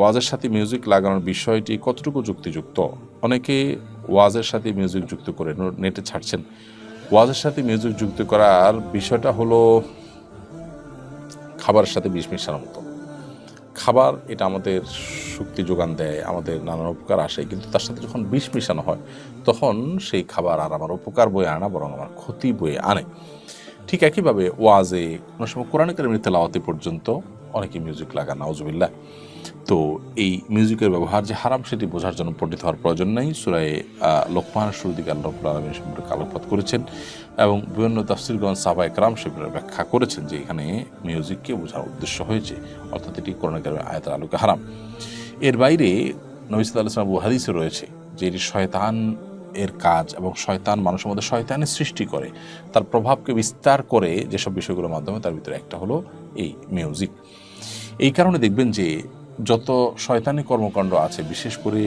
ওয়াজের সাথে মিউজিক লাগানোর বিষয়টি কতটুকু যুক্তিযুক্ত? অনেকে ওয়াজের সাথে মিউজিক যুক্ত করে নেটে ছাড়ছেন। ওয়াজের সাথে মিউজিক যুক্ত করার বিষয়টা হলো খাবারের সাথে বিষ মেশানোর মতো। খাবার এটা আমাদের শক্তি যোগান দেয়, আমাদের নানান উপকার আসে, কিন্তু তার সাথে যখন বিষ মেশানো হয়, তখন সেই খাবার আর আমার উপকার বয়ে আনা বরং আমার ক্ষতি বয়ে আনে। ঠিক একইভাবে ওয়াজে কোনো সময় কোরআন কারিমের তেলাওয়াতে পর্যন্ত অনেকে মিউজিক লাগান, নাউজুবিল্লাহ। তো এই মিউজিকের ব্যবহার যে হারাম সেটি বোঝার জন্য পণ্ডিত হওয়ার প্রয়োজন নেই। সুরায় লোকমান শুরু দিকে আল্লাহ সম্পর্কে আলোকপাত করেছেন এবং বিভিন্ন তাফসিরগঞ্জ সাবা একরাম সেগুলোর ব্যাখ্যা করেছেন যে এখানে মিউজিককে বোঝার উদ্দেশ্য হয়েছে, অর্থাৎ এটি কোরআন কারিমের আয়াতের আলোকে হারাম। এর বাইরে নবী সাল্লাহ ইসলাম হাদিসে রয়েছে, যে এটি শয়তান এর কাজ এবং শয়তান মানুষের মধ্যে শয়তানের সৃষ্টি করে। তার প্রভাবকে বিস্তার করে যেসব বিষয়গুলোর মাধ্যমে তার ভিতরে একটা হলো এই মিউজিক। এই কারণে দেখবেন যে যত শয়তানি কর্মকাণ্ড আছে, বিশেষ করে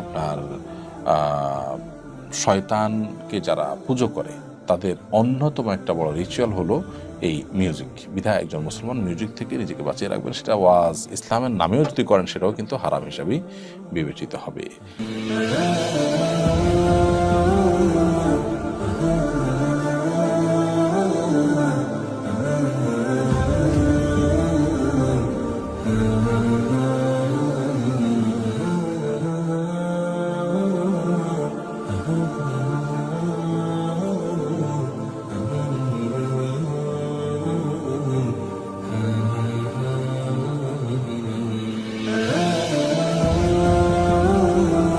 আপনার শয়তানকে যারা পুজো করে, তাদের অন্যতম একটা বড় রিচুয়াল হলো এই মিউজিক বিধায় একজন মুসলমান মিউজিক থেকে নিজেকে বাঁচিয়ে রাখবেন, সেটা ওয়াজ ইসলামের নামেও যদি করেন, সেটাও কিন্তু হারাম হিসাবেই বিবেচিত হবে। Oh.